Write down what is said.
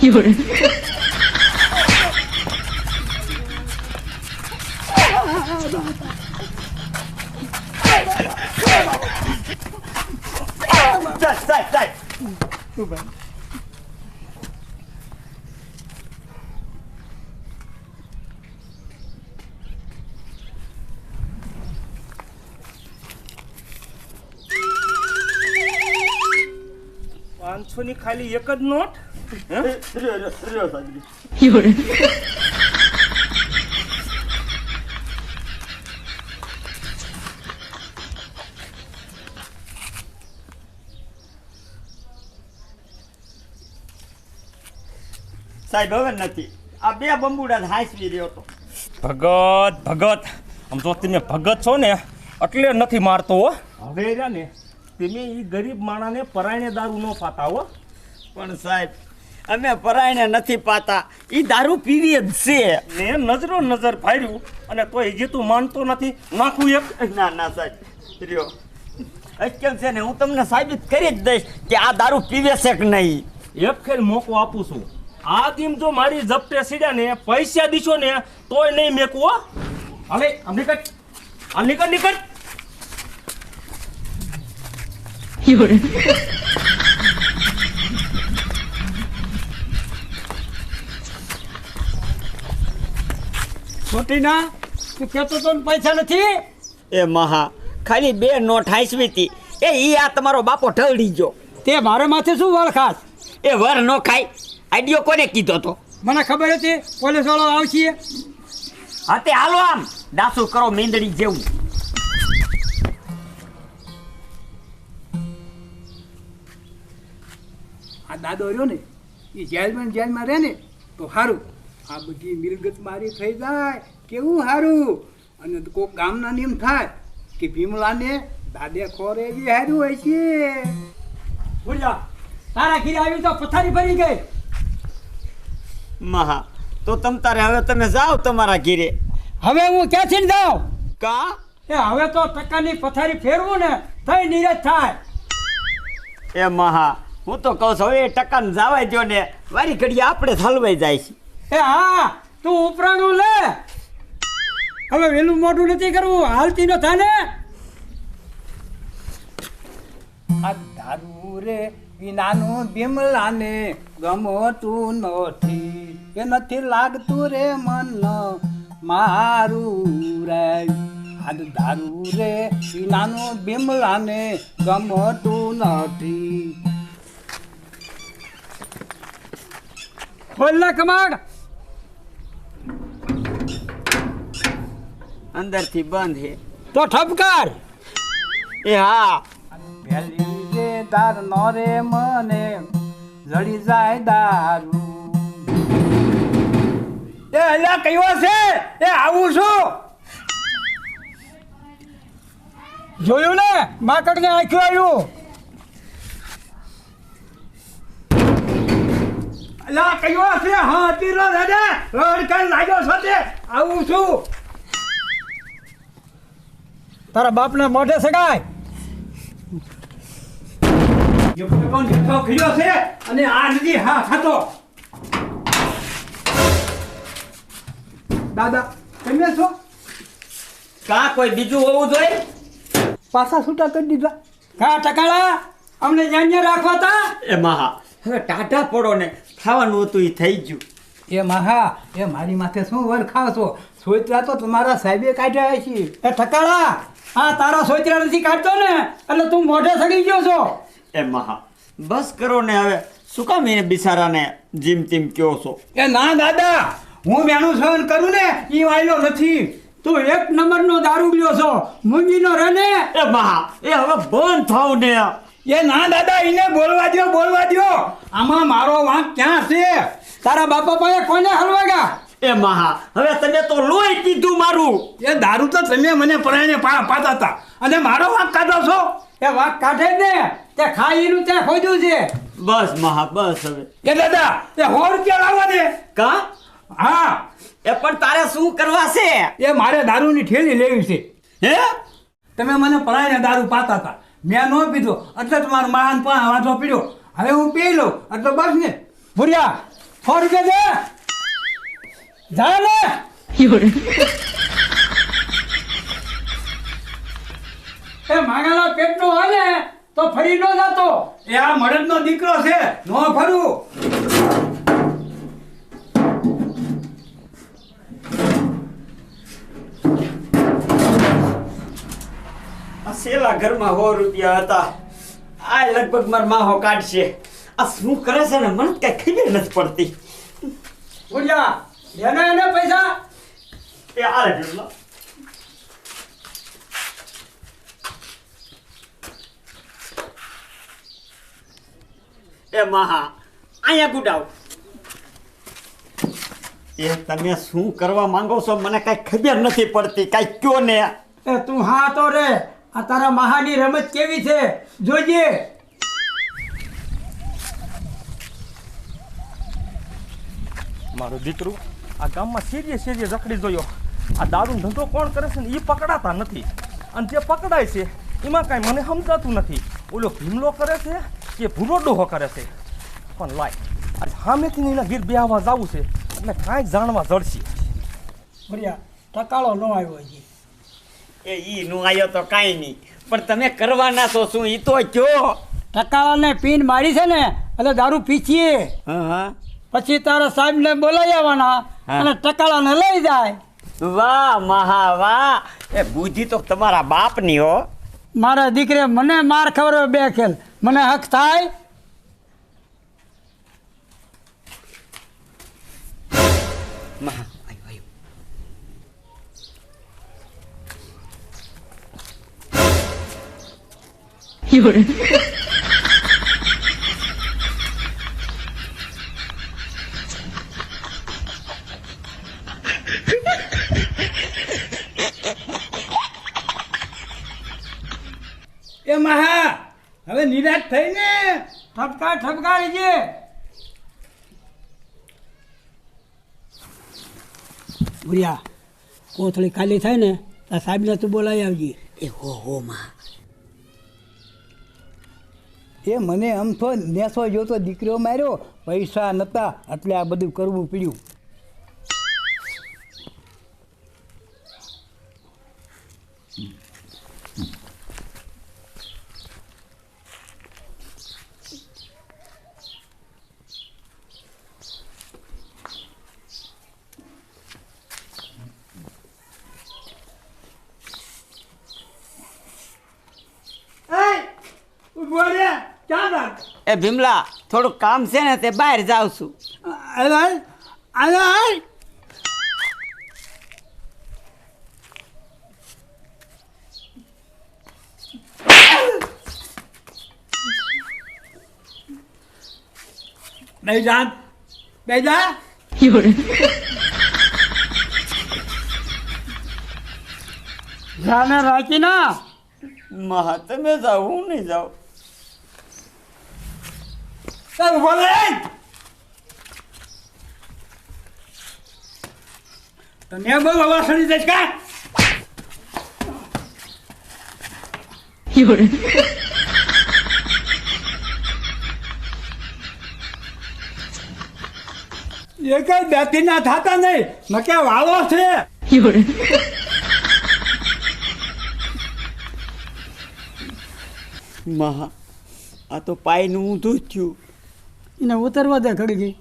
有人，જાય જાય જાય પાંચસો ની ખાલી એક જ નોટ? સાહેબ હવે નથી. આ બે બંબુડા હાંસવી રહ્યો તો ભગત ભગત. આમ જો તમે ભગત છો ને એટલે નથી મારતો હો. હવે રહ્યા ને. તમે એ ગરીબ માણાને પરાયણે દારૂ ન પાતા હો. પણ સાહેબ અમે પરાયણે નથી પાતા. એ દારૂ પીવી જ છે. મેં નજરો નજર ફાર્યું અને તોય હજી તું માનતો નથી. નાખું એક. ના ના સાહેબ. રહ્યો. કેમ છે ને? હું તમને સાબિત કરી જ દઈશ કે આ દારૂ પીવે છે કે નહીં. એક ખેલ મોકો આપું છું. આ દીમ જો મારી જપ્તે સીડ્યા ને પૈસા દીશો ને તોય નહીં મેકવો હવે નીકળ. નીકળ નીકળ. 有人，છોટીના તું કહેતો તો પૈસા નથી? એ મહા ખાલી બે નોટ હાંસવી હતી. એ ઈ આ તમારો બાપો ઢળી ગયો. તે મારે માથે શું વળખાસ એ વર નો ખાય. આઈડિયો કોને કીધો તો? મને ખબર હતી પોલીસ વાળો આવશે. હા તે હાલો આમ. દાસુ કરો મીંદડી જેવું. આ દાદો રહ્યો ને એ જેલમાં જેલમાં રહે ને તો સારું આ બધી મિલગત મારી થઈ જાય કેવું સારું અને કોઈક ગામના નિયમ થાય કે ભીમલાને દાદે ખોરે બી હારું હોય છે. ભૂલ્યા તારા ઘીરે આવી તો પથારી ભરી ગઈ. મહા તો તમ તારે હવે તમે જાઓ તમારા ઘીરે. હવે હું ક્યાંથી ને જાઉં? કા? એ હવે તો ટકાની પથારી ફેરવું ને થઈ નીરજ થાય. એ મહા હું તો કહું છું હવે એ ટકાને જવાય જો ને વારી ઘડી આપણે થલવાઈ જાય છે. એ હા તું ઉપરાણું લે. હવે વેલું મોઢું નથી કરવું હાલતી ન થાય ને આ દારૂ રે વિનાનું બિમલાને ગમતું નથી એ નથી લાગતું રે મન મારું રે. આજ દારૂ રે વિનાનું બિમલાને ગમતું નથી ખોલ ને કમાડ. અંદરથી બંધ હે. તો ઠપકાર. એ હા. પેલી રે દાર નો રે મને જડી જાય દારૂ. એ અલ્યા કયો છે? એ આવું છું. જોયું ને? માકડ ને આખ્યું આવ્યું. અલ્યા કયો છે? હા તીરો દાદા રડકન લાગ્યો છો તે આવું છું. તારા બાપને મોઢે સગાય કોણ છે અને આ હા ખાતો દાદા તમે છો? કા કોઈ બીજું હોવું જોઈએ? પાછા છૂટા કરી દીધા. કા ટકાળા? અમને જ્યાં રાખવા તા. એ મહા. હવે ટાટા પડો ને. ખાવાનું હતું એ થઈ ગયું. એ મહા એ મારી માથે શું વર ખાવ છો? સોચરા તો તમારા સાહેબે કાઢ્યા છે એ ઠકાળા હા તારા સોચરા નથી કાઢતો ને? એટલે તું મોઢે સડી ગયો છો. એ મહા બસ કરો ને હવે. શું કામ એ બિચારાને જીમ તીમ કયો છો? એ ના દાદા હું મેનું સહન કરું ને એ વાયલો નથી. તું એક નંબરનો દારૂ લ્યો છો. મૂંગીનો રહે ને એ મહા એ હવે બંધ થાવ ને એ ના દાદા એને બોલવા દ્યો બોલવા દ્યો. આમાં મારો વાંક ક્યાં છે? તારા બાપા પાસે કોને હલવાગા એ મહા હવે તમે તો લોહી પીધું મારું. એ દારૂ તો તમે મને પરાયણે પાતા હતા અને મારો વાંક કાઢો છો? એ વાંક કાઢે ને. તે ખાઈનું તે ખોજ્યું છે. બસ મહા બસ હવે. એ દાદા એ સો રૂપિયા લાવવા દે કા? હા. એ પણ તારે શું કરવા છે? એ મારે દારૂની ઠેલી લેવી છે. હે? તમે મને પરાયણે દારૂ પાતા હતા મેં ન પીધો. એટલે તમારું મહાન પણ વાંધો પીડ્યો. હવે હું પી લઉં. એટલે બસ ને. ભૂરિયા, સો રૂપિયા દે. જા ને. એ માગાના પેટનો હાલે, તો ફરી ન જતો. એ આ મળદનો દીકરો છે. ન ફરું. સેલા ઘરમાં સો રૂપિયા હતા. આ લગભગ માર માહો કાઢશે. આ શું કરે છે ને? મને કઈ ખબર નથી પડતી. એને પૈસા? એ આ એ મહા અહીંયા ગુડાવ. એ તમે શું કરવા માંગો છો? મને કઈ ખબર નથી પડતી. કઈ કયો ને? તું હા તો રે. આ તારા મહાની રમત કેવી છે? જોજે. મારું દીકરું આ ગામમાં શેરીએ શેરીએ રખડી જોયો. આ દારૂનો ધંધો કોણ કરે છે ને એ પકડાતા નથી. અને જે પકડાય છે એમાં કાંઈ મને સમજાતું નથી. ઓલો ભીમલો કરે છે કે ભૂરો ડોહો કરે છે? પણ લાય આજ સામેથી એના ગીર બેહવા જવું છે એટલે કાંઈ જાણવા જડશે. ભર્યા ટકાળો ન આવ્યો હજી. એ ઈ નું આયો તો કાંઈ નહીં. પણ તમે કરવાના છો શું? ઈ તો કયો. ટકાળાને પીન મારી છે ને એટલે દારૂ પીછીએ. હા હા. પછી તારા સાહેબને બોલાવી આવવાના. અને ટકાળાને લઈ જાય. વાહ મહા વાહ. એ બુદ્ધિ તો તમારા બાપની હો. મારા દીકરે મને માર ખબર બે ખેલ. મને હક થાય. મહા 有人，એ મહા હવે નિરાશ થઈને ઠપકા ઠપકા છે ભૂરિયા કોથળી ખાલી થાય ને તો સાહેબને તું બોલાવી આવજે. એ હો હો માં. એ મને આમ તો નેસો જોતો દીકરો માર્યો, પૈસા નતા, એટલે આ બધું કરવું પડ્યું. એ ભીમલા થોડું કામ છે ને તે બહાર જાઉં છું. નહીં બેજા，જાને રાખી ના મહાત્મે જાઉં હું નહીં જાઉં. Lan ulan lan! તને બહુ હવા સડી જાય કા યોરે એ કઈ બેટી ના થતા નહીં નકે વાળો છે યોરે મહા આ તો પાયનું ઊંધું થયું એને ઉતરવા દે ગઈ